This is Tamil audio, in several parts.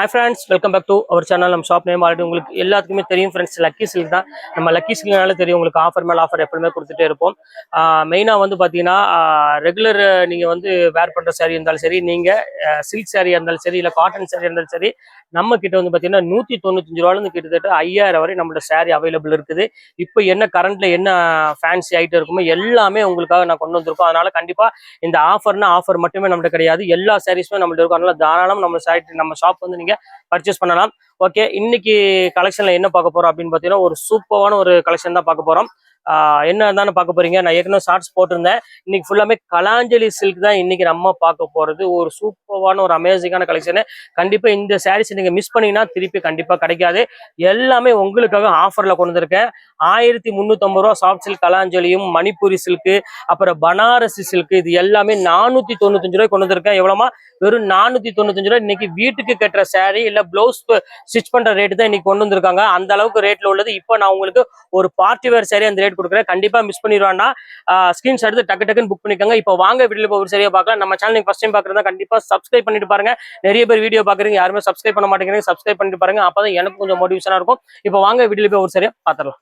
Hi friends welcome back to our channel நம்ம ஷாப் நேம் ஆல்ரெடி உங்களுக்கு எல்லாத்துக்குமே தெரியும் ஃப்ரெண்ட்ஸ் லக்கி சில்க் தான். நம்ம லக்கி சில்க்னால தெரியும். உங்களுக்கு ஆஃபர் மேலே ஆஃபர் எப்பவுமே கொடுத்துட்டே இருப்போம். மெயினாக வந்து பார்த்தீங்கன்னா ரெகுலர் நீங்கள் வந்து வேர் பண்ணுற saree இருந்தாலும் சரி நீங்கள் சில்க் சாரியாக இருந்தாலும் சரி இல்லை காட்டன் saree இருந்தாலும் சரி நம்ம கிட்ட வந்து பார்த்தீங்கன்னா நூற்றி தொண்ணூத்தஞ்சு ரூபாலேருந்து கிட்டத்தட்ட ஐயாயிரம் வரை நம்மளோட saree அவைலபிள் இருக்குது. இப்போ என்ன கரண்ட்ல என்ன ஃபேன்சி ஐட்டம் இருக்குமோ எல்லாமே உங்களுக்காக நான் கொண்டு வந்திருக்கோம். அதனால கண்டிப்பாக இந்த ஆஃபர்னா ஆஃபர் மட்டுமே நம்மகிட்ட கிடையாது. எல்லா சாரீஸுமே நம்மள்ட்ட இருக்கும். அதனால் தாராளம் நம்ம சாரி நம்ம ஷாப் வந்து நீங்க பர்ச்சேஸ் பண்ணலாம் ஓகே இன்னைக்கு கலெக்ஷன்ல என்ன பார்க்க போறோம் அப்படின்னு பார்த்தீங்கன்னா ஒரு சூப்பரான ஒரு கலெக்ஷன் தான் பார்க்க போறோம். ஆஹ் என்ன தானே பார்க்க போறீங்க? நான் ஏற்கனவே ஷார்ட்ஸ் போட்டிருந்தேன். இன்னைக்கு ஃபுல்லாமே கலாஞ்சலி சில்க் தான் இன்னைக்கு நம்ம பார்க்க போறது. ஒரு சூப்பரான ஒரு அமேசிங்கான கலெக்ஷன் கண்டிப்பா இந்த சாரீஸ் நீங்க மிஸ் பண்ணீங்கன்னா திருப்பி கண்டிப்பா கிடைக்காது. எல்லாமே உங்களுக்காக ஆஃபர்ல கொண்டு வந்திருக்கேன். ஆயிரத்தி முந்நூற்றம்பது ரூபா சாஃப்ட் சில்க் கலாஞ்சலியும் மணிப்பூரி சில்க்கு அப்புறம் பனாரசி சில்க் இது எல்லாமே நானூத்தி தொண்ணூத்தஞ்சு ரூபாய் கொண்டு வந்திருக்கேன். எவ்வளோமா வெறும் நானூத்தி தொண்ணூத்தஞ்சு ரூபாய். இன்னைக்கு வீட்டுக்கு கட்டுற சாரீ இல்ல பிளவுஸ் ஸ்டிச் பண்ற ரேட்டு தான் இன்னைக்கு கொண்டு வந்திருக்காங்க. அந்த அளவுக்கு ரேட்ல உள்ளது. இப்போ நான் உங்களுக்கு ஒரு பார்ட்டி வேர் சரியா அந்த ரேட் கொடுக்குறேன். கண்டிப்பா மிஸ் பண்ணிடுவான்னா ஸ்கிரீன்ஸ் எடுத்து டக்கு டக்குன்னு புக் பண்ணிக்கோங்க. இப்போ வாங்க வீட்டில் ஒரு சரியா பார்க்கலாம். நம்ம சேனல் ஃபர்ஸ்ட் டைம் பாக்குறதா கண்டிப்பா சப்ஸ்கிரைப் பண்ணிட்டு பாருங்க. நிறைய பேர் வீடியோ பாக்குறீங்க யாருமே சப்ஸ்கிரைப் பண்ண மாட்டேங்கிறீங்க. சப்ஸ்கிரைப் பண்ணிட்டு பாருங்க. அப்பதான் எனக்கு கொஞ்சம் மோட்டிவேஷனா இருக்கும். இப்போ வாங்க வீட்டில் போய் ஒரு சரியா பாத்திரலாம்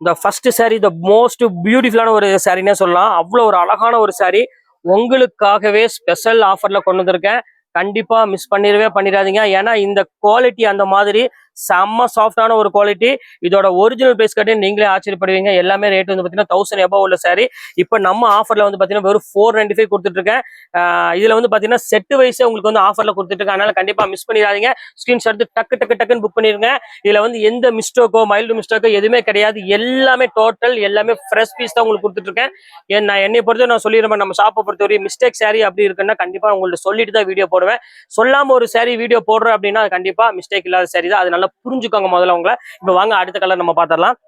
இந்த ஃபர்ஸ்ட் saree த மோஸ்ட் பியூட்டிஃபுல்லான ஒரு சாரின்னே சொல்லலாம். அவ்வளோ ஒரு அழகான ஒரு saree. உங்களுக்காகவே ஸ்பெஷல் ஆஃபர்ல கொண்டு வந்திருக்கேன். கண்டிப்பா மிஸ் பண்ணிடவே பண்ணிடாதீங்க. ஏன்னா இந்த குவாலிட்டி அந்த மாதிரி செம்ம சாஃப்டான ஒரு குவாலிட்டி இதோட ஒரிஜினல் பேஸ் கட்டி நீங்களே ஆச்சரியப்படுவீங்க. எல்லாமே ரேட் வந்து பார்த்தீங்கன்னா தௌசண்ட் எபோ உள்ள சாரி இப்போ நம்ம ஆஃபரில் வந்து பார்த்தீங்கன்னா வெறும் ஃபோர் நைன்டி ஃபைவ் கொடுத்துட்டு இருக்கேன் வந்து பார்த்தீங்கன்னா செட்டு வைஸே உங்களுக்கு வந்து ஆஃபரில் கொடுத்துட்டு இருக்கேன் அதனால மிஸ் பண்ணிடாதீங்க. ஸ்க்ரீன்ஷாட் எடுத்து டக்கு டக்கு டக்குன்னு புக் பண்ணிருங்க. இதில் வந்து எந்த மிஸ்டேக்கோ மைல்டு மிஸ்டேக்கோ எதுவுமே கிடையாது. எல்லாமே டோட்டல் எல்லாமே ஃப்ரெஷ் பீஸ் தான் உங்களுக்கு கொடுத்துட்டு இருக்கேன் ஏன் நான் என்னை பொறுத்த நான் சொல்லிடுறேன் நம்ம ஷாப்பை பொறுத்தவரை மிஸ்டேக் சாரி அப்படி இருக்குன்னா கண்டிப்பாக உங்கள்ட்ட சொல்லிட்டு தான் வீடியோ போடுவேன். சொல்லாமல் ஒரு சாரி வீடியோ போடுறேன் அப்படின்னா கண்டிப்பாக மிஸ்டேக் இல்லாத சாரி தான். அது நல்ல புரிஞ்சுக்கோங்க முதல்ல உங்களை. இப்போ வாங்க அடுத்த கலர் நம்ம பார்த்துடலாம்.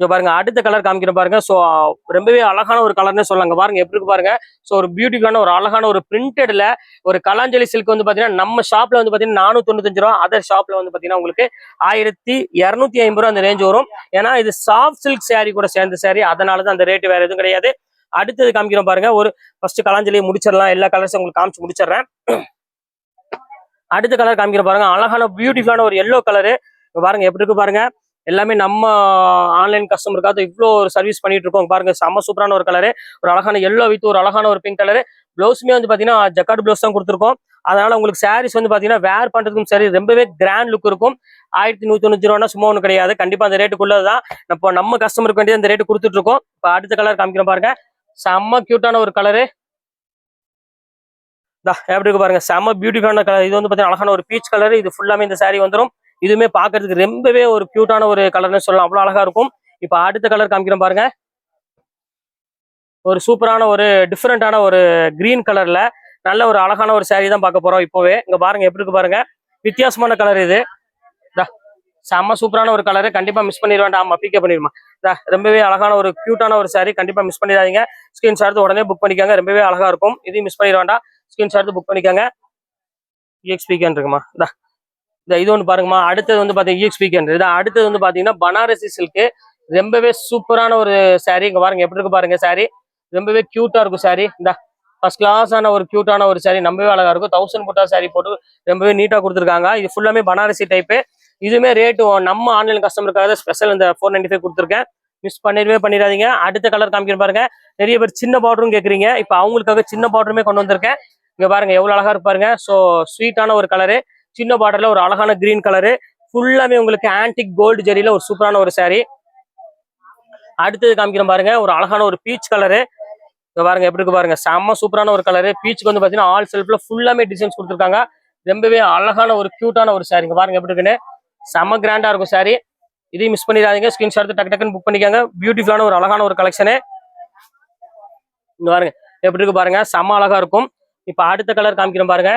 இங்க பாருங்க அடுத்த கலர் காமிக்கிற பாருங்க. ஸோ ரொம்பவே அழகான ஒரு கலர்னே சொல்லலாங்க பாருங்க எப்படி இருக்கு பாருங்க. ஸோ ஒரு பியூட்டிஃபுல்லான ஒரு அழகான ஒரு பிரிண்டட்ல ஒரு கலாஞ்சலி சில்க் வந்து பாத்தீங்கன்னா நம்ம ஷாப்ல வந்து பாத்தீங்கன்னா நானூத்தி தொண்ணூத்தஞ்சு ரூபா அதர் ஷாப்ல வந்து பாத்தீங்கன்னா உங்களுக்கு ஆயிரத்தி இரநூத்தி ஐம்பது ரூபா அந்த ரேஞ்ச் வரும். ஏன்னா இது சாஃப்ட் சில்க் சாரி கூட சேர்ந்த சாரி அதனால தான் அந்த ரேட் வேற எதுவும் கிடையாது. அடுத்தது காமிக்கிறோம் பாருங்க ஒரு ஃபர்ஸ்ட் கலாஞ்சலியை முடிச்சிடலாம். எல்லா கலர்ஸும் உங்களுக்கு காமிச்சு முடிச்சிடுறேன். அடுத்த கலர் காமிக்கிற பாருங்க. அழகான பியூட்டிஃபுல்லான ஒரு எல்லோ கலரு பாருங்க எப்படி இருக்கு பாருங்க. எல்லாமே நம்ம ஆன்லைன் கஸ்டமருக்காக இவ்வளோ ஒரு சர்வீஸ் பண்ணிட்டு இருக்கோம். பாருங்க செம்ம சூப்பரான ஒரு கலரு ஒரு அழகான எல்லோ வித் ஒரு அழகான ஒரு பிங்க் கலரு ப்ளவுஸுமே வந்து பாத்தீங்கன்னா ஜக்கார்டு ப்ளவுஸ் தான் கொடுத்துருக்கோம். அதனால உங்களுக்கு சாரீஸ் வந்து பாத்தீங்கன்னா வேர் பண்றதுக்கும் சரி ரொம்பவே கிராண்ட் லுக் இருக்கும். ஆயிரத்தி நூத்தி தொண்ணூற்றி ரூபா சும்மா ஒன்றும் கிடையாது. கண்டிப்பா அந்த ரேட்டுக்குள்ளதான் இப்போ நம்ம கஸ்டமருக்கு வேண்டிய அந்த ரேட்டு கொடுத்துட்ருக்கோம் இப்போ அடுத்த கலர் காமிக்கிறோம் பாருங்க. செம்ம க்யூட்டான ஒரு கலரு எப்படி இருக்கு பாருங்க. செம்ம பியூட்டிஃபுல்லான கலர் இது வந்து பாத்தீங்கன்னா அழகான ஒரு பீச் கலர் இது ஃபுல்லாமே இந்த சாரீ வந்துரும். இதுவுமே பாக்குறதுக்கு ரொம்பவே ஒரு கியூட்டான ஒரு கலர்னு சொல்லலாம். அவ்வளவு அழகா இருக்கும். இப்போ அடுத்த கலர் காமிக்கிறோம் பாருங்க. ஒரு சூப்பரான ஒரு டிஃப்ரெண்டான ஒரு கிரீன் கலர்ல நல்ல ஒரு அழகான ஒரு saree தான் பார்க்க போறோம் இப்போவே. இங்க பாருங்க எப்படி இருக்கு பாருங்க. வித்தியாசமான கலர் இது. செம்ம சூப்பரான ஒரு கலரு கண்டிப்பா மிஸ் பண்ணிட வேண்டாம் ஆமா பிக்கப் பண்ணிடுமா ரொம்பவே அழகான ஒரு கியூட்டான ஒரு சாரீ கண்டிப்பா மிஸ் பண்ணிடாதீங்க. ஸ்கிரீன்ஷாட் உடனே புக் பண்ணிக்காங்க. ரொம்பவே அழகா இருக்கும். இதையும் மிஸ் பண்ணிட வேண்டாம் ஸ்கிரீன்ஷாட் எடுத்து புக் பண்ணிக்கோங்க. இஎக்ஸ்பிகன் இருக்குமா? இதா இந்த இது ஒன்று பாருங்கம்மா. அடுத்தது வந்து பார்த்தீங்கன்னா இஎக்ஸ்பிகன் இது அடுத்தது வந்து பார்த்தீங்கன்னா பனாரசி சில்க்கு ரொம்பவே சூப்பரான ஒரு சாரீ இங்கே பாருங்க எப்படி இருக்கு பாருங்க சாரீ ரொம்பவே க்யூட்டாக இருக்கும் சாரீ இந்த. ஃபர்ஸ்ட் கிளாஸான ஒரு க்யூட்டான ஒரு சாரீ ரொம்பவே அழகா இருக்கும். தௌசண்ட் புட்டா சாரீ போட்டு ரொம்பவே நீட்டா கொடுத்துருக்காங்க. இது ஃபுல்லாமே பனாரசி டைப்பு இதுவுமே ரேட்டு நம்ம ஆன்லைன் கஸ்டமருக்காக ஸ்பெஷல் இந்த ஃபோர் நைன்டி ஃபைவ் கொடுத்துருக்கேன். மிஸ் பண்ணிடவே பண்ணிடாதீங்க. அடுத்த கலர் காமிக்கிற பாருங்க. நிறைய பேர் சின்ன பவுடரும் கேட்குறீங்க இப்போ அவங்களுக்காக சின்ன பவுடருமே கொண்டு வந்திருக்கேன். இங்க பாருங்க எவ்வளோ அழகா இருப்பாருங்க ஸோ ஸ்வீட்டான ஒரு கலரு சின்ன பார்டரில் ஒரு அழகான கிரீன் கலரு ஃபுல்லாமே உங்களுக்கு ஆன்டிக் கோல்டு ஜெரியில் ஒரு சூப்பரான ஒரு சாரீ அடுத்தது காமிக்கிறோம் பாருங்க ஒரு அழகான ஒரு பீச் கலரு இங்க பாருங்க எப்படி இருக்கு பாருங்க செம்ம சூப்பரான ஒரு கலரு பீச்சுக்கு வந்து பாத்தீங்கன்னா ஆல் செல்ஃப்ல ஃபுல்லாமே டிசைன்ஸ் கொடுத்துருக்காங்க. ரொம்பவே அழகான ஒரு க்யூட்டான ஒரு சாரீங்க பாருங்க எப்படி இருக்குன்னு. செம்ம கிராண்டா இருக்கும் சாரீ இதையும் மிஸ் பண்ணிடாதீங்க. ஸ்கிரீன்ஷாட் எடுத்து டக்கு டக்குன்னு புக் பண்ணிக்காங்க. பியூட்டிஃபுல்லான ஒரு அழகான ஒரு கலெக்ஷனு இங்க பாருங்க எப்படி இருக்கு பாருங்க செம்ம அழகா இருக்கும். இப்ப அடுத்த கலர் காமிக்கிறோம் பாருங்க.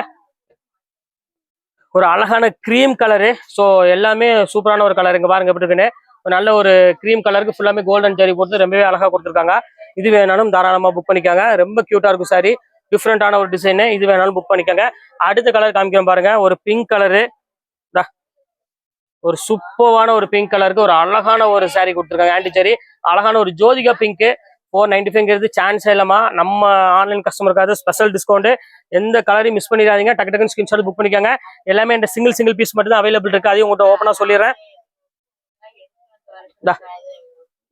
ஒரு அழகான க்ரீம் கலரு ஸோ எல்லாமே சூப்பரான ஒரு கலர் பாருங்க எப்படி இருக்குன்னு. ஒரு நல்ல ஒரு க்ரீம் கலருக்கு ஃபுல்லாமே கோல்டன் ஜரி போட்டு ரொம்பவே அழகா கொடுத்துருக்காங்க. இது வேணாலும் தாராளமா புக் பண்ணிக்காங்க. ரொம்ப கியூட்டா இருக்கும் சாரி டிஃப்ரெண்டான ஒரு டிசைனு இது வேணாலும் புக் பண்ணிக்கோங்க. அடுத்த கலர் காமிக்கிறோம் பாருங்க. ஒரு பிங்க் கலரு ஒரு சூப்பரான ஒரு பிங்க் கலருக்கு ஒரு அழகான ஒரு சாரி கொடுத்துருக்காங்க. ஆன்டி சாரி அழகான ஒரு ஜோதிகா பிங்க் ஃபோர் நைன்டி ஃபைவ்ங்கிறது சான்ஸ் இல்லாமா நம்ம ஆன்லைன் கஸ்டமருக்காக ஸ்பெஷல் டிஸ்கவுண்ட் எந்த கலரையும் மிஸ் பண்ணிடாதீங்க. டக்கு டக்குன்னு ஸ்கிரீன்ஷாட் புக் பண்ணிக்கோங்க. எல்லாமே இந்த சிங்கிள் சிங்கிள் பீஸ் மட்டும் தான் அவைலபிள் இருக்குது அதையும் உங்கள்கிட்ட ஓப்பனாக சொல்லிடுறேன்.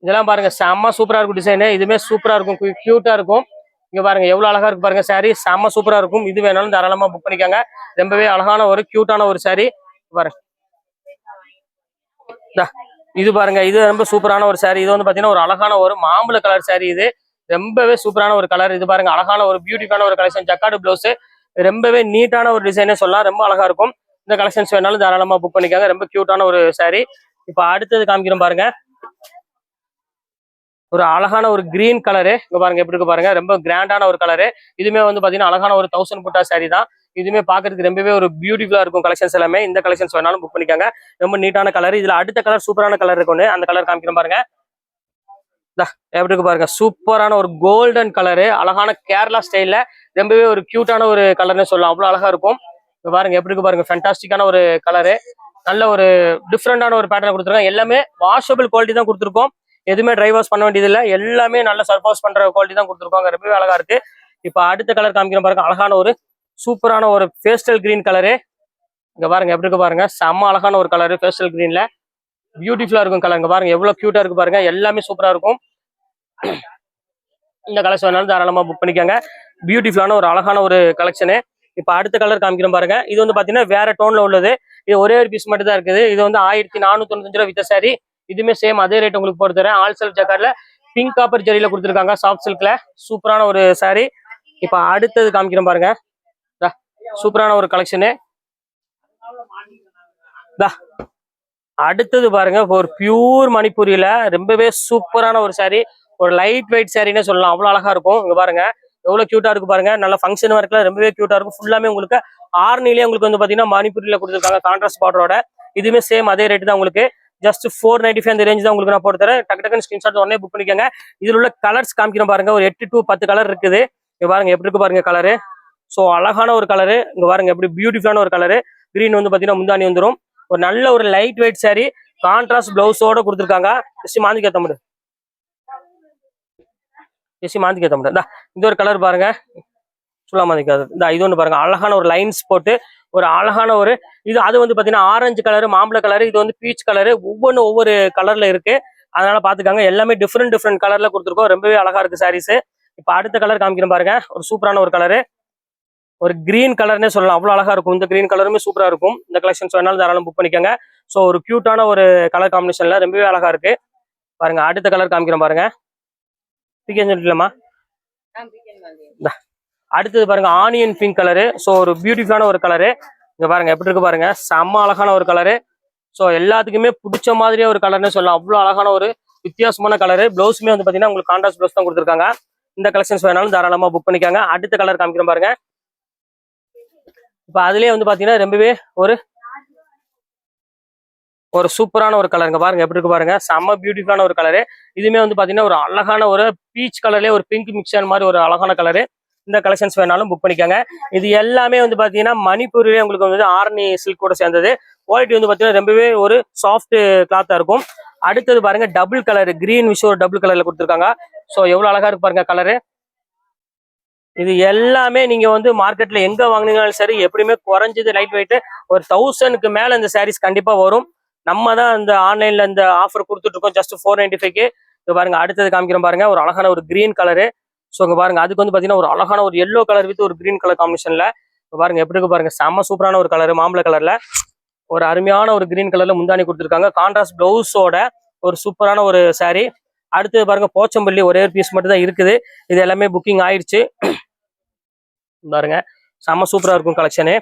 இதெல்லாம் பாருங்க. செம்ம சூப்பரா இருக்கும் டிசைனு இதுவுமே சூப்பரா இருக்கும். கியூட்டா இருக்கும். இங்கே பாருங்க. எவ்வளவு அழகா இருக்கு பாருங்க சாரி செம்ம சூப்பரா இருக்கும். இது வேணாலும் தாராளமா புக் பண்ணிக்கோங்க. ரொம்பவே அழகான ஒரு க்யூட்டான ஒரு சாரி பாருங்க. இது பாருங்க இது ரொம்ப சூப்பரான ஒரு சாரி இது வந்து பாத்தீங்கன்னா ஒரு அழகான ஒரு மாம்பழ கலர் சாரி இது. ரொம்பவே சூப்பரான ஒரு கலர் இது பாருங்க அழகான ஒரு பியூட்டிஃபான ஒரு கலெக்ஷன் ஜக்காடு பிளவுஸ் ரொம்பவே நீட்டான ஒரு டிசைனே சொல்லலாம். ரொம்ப அழகா இருக்கும். இந்த கலெக்ஷன்ஸ் வேணாலும் தாராளமா புக் பண்ணிக்காங்க. ரொம்ப கியூட்டான ஒரு சாரி இப்போ அடுத்தது காமிக்கிறோம் பாருங்க. ஒரு அழகான ஒரு கிரீன் கலரு இங்க பாருங்க எப்படி இருக்கு பாருங்க ரொம்ப கிராண்டான ஒரு கலரு இதுமே வந்து பாத்தீங்கன்னா அழகான ஒரு தௌசண்ட் புட்டா saree தான். இதுமே பாக்குறதுக்கு ரொம்பவே ஒரு பியூட்டிஃபுல்லா இருக்கும் கலெக்ஷன்ஸ் எல்லாமே. இந்த கலெக்ஷன்ஸ் வேணாலும் புக் பண்ணிக்கோங்க. ரொம்ப நீட்டான கலர் இதுல அடுத்த கலர் சூப்பரான கலர் இருக்கு அந்த கலர் காமிக்கிறோம் பாருங்க. எப்படி இருக்கு பாருங்க சூப்பரான ஒரு கோல்டன் கலரு அழகான கேரளா ஸ்டைல்ல ரொம்பவே ஒரு கியூட்டான ஒரு கலர்னு சொல்லலாம். அவ்வளவு அழகா இருக்கும். பாருங்க எப்படி இருக்கு பாருங்க ஃபேண்டாஸ்டிக்கான ஒரு கலரு நல்ல ஒரு டிஃப்ரெண்டான ஒரு பேட்டர்ன் கொடுத்துருக்கோம் எல்லாமே வாஷபிள் குவாலிட்டி தான் கொடுத்துருக்கோம். எதுவுமே ட்ரை வாஷ் பண்ண வேண்டியது எல்லாமே நல்ல சர்ஃபாஸ் பண்ற குவாலிட்டி தான் கொடுத்துருக்காங்க. ரொம்பவே அழகா இருக்கு. இப்போ அடுத்த கலர் காமிக்கிற பாருங்க. அழகான ஒரு சூப்பரான ஒரு பேஸ்டல் கிரீன் கலரு இங்க பாருங்க எப்படி இருக்கு பாருங்க. செம்ம அழகான ஒரு கலரு பேஸ்டல் கிரீன்ல பியூட்டிஃபுல்லா இருக்கும் கலர் இங்க பாருங்க எவ்வளவு கியூட்டா இருக்கு பாருங்க. எல்லாமே சூப்பரா இருக்கும். இந்த கலெக்ஷன் வேணாலும் தாராளமா புக் பண்ணிக்கோங்க. பியூட்டிஃபுல்லான ஒரு அழகான ஒரு கலெக்ஷனு இப்போ அடுத்த கலர் காமிக்கிறோம் பாருங்க. இது வந்து பாத்தீங்கன்னா வேற டோன்ல உள்ளது. இது ஒரே ஒரு பீஸ் மட்டும் தான் இருக்குது. இது வந்து ஆயிரத்தி நானூத்தி தொண்ணூத்தஞ்சு ரூபா வித்த சாரி இதுவுமே சேம் அதே ரேட் உங்களுக்கு போட்டு தரேன். ஆல் செல்ஃப் ஜக்கார்ட்ல பிங்க் காப்பர் ஜெரியில கொடுத்துருக்காங்க. சாஃப்ட் சில்க்ல சூப்பரான ஒரு saree. இப்போ அடுத்தது காமிக்கிறோம் பாருங்க. சூப்பரான ஒரு கலெக்ஷனு அடுத்தது பாருங்க. ஒரு பியூர் மணிப்பூரியில ரொம்பவே சூப்பரான ஒரு saree. ஒரு லைட் வெயிட் சாரின்னு சொல்லலாம். அவ்வளவு அழகா இருக்கும். இங்க பாருங்க. எவ்வளவு கியூட்டா இருக்கு பாருங்க. நல்ல ஃபங்க்ஷன் ஒர்க்ல ரொம்பவே கியூட்டா இருக்கும். ஃபுல்லாமே உங்களுக்கு ஆர்னிலே உங்களுக்கு வந்து பாத்தீங்கன்னா மணிப்பூரியில கொடுத்துருக்காங்க. கான்ட்ராஸ்ட் பார்டரோட இதுவுமே சேம் அதே ரேட் தான் உங்களுக்கு. ஜஸ்ட் ஃபோர் நைன்டி ஃபைவ் அந்த ரேஞ்ச் தான் உங்களுக்கு நான் போட்டு தரேன். டக்கு டக்குன்னு ஸ்கிரீன்ஷாட் உடனே புக் பண்ணிக்கோங்க. இதில் உள்ள கலர்ஸ் காமிக்கணும் பாருங்க. ஒரு எட்டு டு பத்து கலர் இருக்குது. இங்க பாருங்க எப்படி இருக்கு பாருங்க கலரு ஸோ அழகான ஒரு கலரு இங்க பாருங்க எப்படி பியூட்டிஃபுல்லான ஒரு கலரு கிரீன் வந்து பாத்தீங்கன்னா முந்தானி வந்துரும். ஒரு நல்ல ஒரு லைட் வெயிட் சாரி கான்ட்ராஸ்ட் பிளவுஸோட கொடுத்துருக்காங்க. ஜஸ்ட் மாந்திக்க ஏற்ற முடியும் ஜஸ்ட் மாந்திக்கு ஏற்ற இந்த ஒரு கலர் பாருங்க. சுல்லா மாந்திக்காது இந்த இது ஒன்று பாருங்க. அழகான ஒரு லைன்ஸ் போட்டு ஒரு அழகான ஒரு இது அது வந்து பாத்தீங்கன்னா ஆரஞ்சு கலர் மாம்பழ கலர் இது வந்து பீச் கலர் ஒவ்வொன்றும் ஒவ்வொரு கலர்ல இருக்கு. அதனால பாத்துக்காங்க எல்லாமே டிஃப்ரெண்ட் டிஃப்ரெண்ட் கலர்ல கொடுத்துருக்கோம். ரொம்பவே அழகா இருக்கு சாரீஸ் இப்போ அடுத்த கலர் காமிக்கிறேன் பாருங்க. ஒரு சூப்பரான ஒரு கலரு ஒரு கிரீன் கலர்னே சொல்லலாம். அவ்வளோ அழகா இருக்கும். இந்த கிரீன் கலருமே சூப்பரா இருக்கும். இந்த கலெக்ஷன்ஸ் வேணாலும் தாராளம் புக் பண்ணிக்கோங்க. ஸோ ஒரு கியூட்டான ஒரு கலர் காம்பினேஷன்ல ரொம்பவே அழகா இருக்கு. பாருங்க அடுத்த கலர் காமிக்கிறேன் பாருங்க. பிகேன்னு சொல்லிக்கலாமா அடுத்தது பாருங்க ஆனியன் பிங்க் கலரு ஸோ ஒரு பியூட்டிஃபுல்லான ஒரு கலரு இங்க பாருங்க எப்படி இருக்கு பாருங்க? செம்ம அழகான ஒரு கலரு ஸோ எல்லாத்துக்குமே பிடிச்ச மாதிரியே ஒரு கலர்னு சொல்லலாம். அவ்வளோ அழகான ஒரு வித்தியாசமான கலரு பிளவுஸுமே வந்து பாத்தீங்கன்னா உங்களுக்கு கான்ட்ராஸ்ட் பிளவுஸ் தான் கொடுத்துருக்காங்க. இந்த கலெக்ஷன்ஸ் வேணாலும் தாராளமா புக் பண்ணிக்காங்க. அடுத்த கலர் காமிக்கிறோம் பாருங்க. இப்போ அதுலேயே வந்து பாத்தீங்கன்னா ரொம்பவே ஒரு ஒரு சூப்பரான ஒரு கலருங்க பாருங்க எப்படி இருக்கு பாருங்க? செம்ம பியூட்டிஃபுல்லான ஒரு கலரு இதுவுமே வந்து பாத்தீங்கன்னா ஒரு அழகான ஒரு பீச் கலர்லேயே ஒரு பிங்க் மிக்சர் மாதிரி ஒரு அழகான கலரு இந்த கலெக்ஷன்ஸ் வேணாலும் புக் பண்ணிக்கோங்க. இது எல்லாமே வந்து பாத்தீங்கன்னா மணிப்பூரிலே உங்களுக்கு வந்து ஆர்னி சில்க் கூட சேர்ந்தது. குவாலிட்டி வந்து பாத்தீங்கன்னா ரொம்பவே ஒரு சாஃப்ட் கிளாத்தா இருக்கும். அடுத்தது பாருங்க டபுள் கலர் கிரீன் விஷயம் ஒரு டபுள் கலர்ல கொடுத்துருக்காங்க. ஸோ எவ்வளவு அழகா இருக்கு பாருங்க கலரு இது எல்லாமே நீங்க வந்து மார்க்கெட்ல எங்க வாங்குனீங்கனாலும் சரி எப்படியுமே குறைஞ்சது லைட் வெயிட் ஒரு தௌசண்ட்க்கு மேல இந்த சாரீஸ் கண்டிப்பா வரும். நம்ம தான் இந்த ஆன்லைன்ல இந்த ஆஃபர் கொடுத்துட்டு இருக்கோம் ஜஸ்ட் ஃபோர் நைன்டி ஃபைவ்க்கு இது பாருங்க அடுத்தது காமிக்கிறோம் பாருங்க ஒரு அழகான ஒரு கிரீன் கலரு ஸோ இங்கே பாருங்க அதுக்கு வந்து பார்த்தீங்கன்னா ஒரு அழகான ஒரு எல்லோ கலர் வித் ஒரு கிரீன் கலர் காம்பினேஷன்ல பாருங்க எப்படி இருக்கு பாருங்க செம்ம சூப்பரான ஒரு கலர் மாம்பழ கலர்ல ஒரு அருமையான ஒரு கிரீன் கலர்ல முந்தானி கொடுத்துருக்காங்க. கான்ட்ராஸ்ட் பிளவுஸோட ஒரு சூப்பரான ஒரு saree. அடுத்தது பாருங்க போச்சம்பள்ளி ஒரே ஒரு பீஸ் மட்டும் தான் இருக்குது. இது எல்லாமே புக்கிங் ஆயிடுச்சு. பாருங்க செம்ம சூப்பரா இருக்கும் கலெக்ஷனு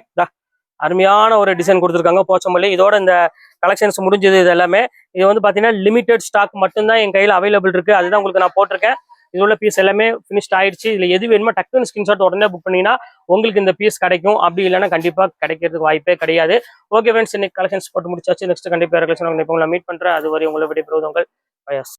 அருமையான ஒரு டிசைன் கொடுத்துருக்காங்க போச்சம்பள்ளி. இதோட இந்த கலெக்ஷன்ஸ் முடிஞ்சது இது எல்லாமே. இது வந்து பாத்தீங்கன்னா லிமிடெட் ஸ்டாக் மட்டும்தான் என் கையில் அவைலபிள் இருக்கு. அதுதான் உங்களுக்கு நான் போட்டிருக்கேன். இது உள்ள பீஸ் எல்லாமே ஃபினிஷ்ட் ஆயிடுச்சு. இதுல எது வேணுமோ டக்குன்னு ஸ்கிரீன்ஷாட் உடனே புக் பண்ணீங்கன்னா உங்களுக்கு இந்த பீஸ் கிடைக்கும். அப்படி இல்லைன்னா கண்டிப்பா கிடைக்கிறதுக்கு வாய்ப்பே கிடையாது. ஓகே ஃப்ரெண்ட்ஸ் இன்னைக்கு கலெக்ஷன்ஸ் போட்டு முடிச்சாச்சு. நெக்ஸ்ட் கண்டிப்பா கலெக்ஷன் மீட் பண்ணுறேன் அது வரை உங்களை விடைபெறுவது உங்கள் பயஸ்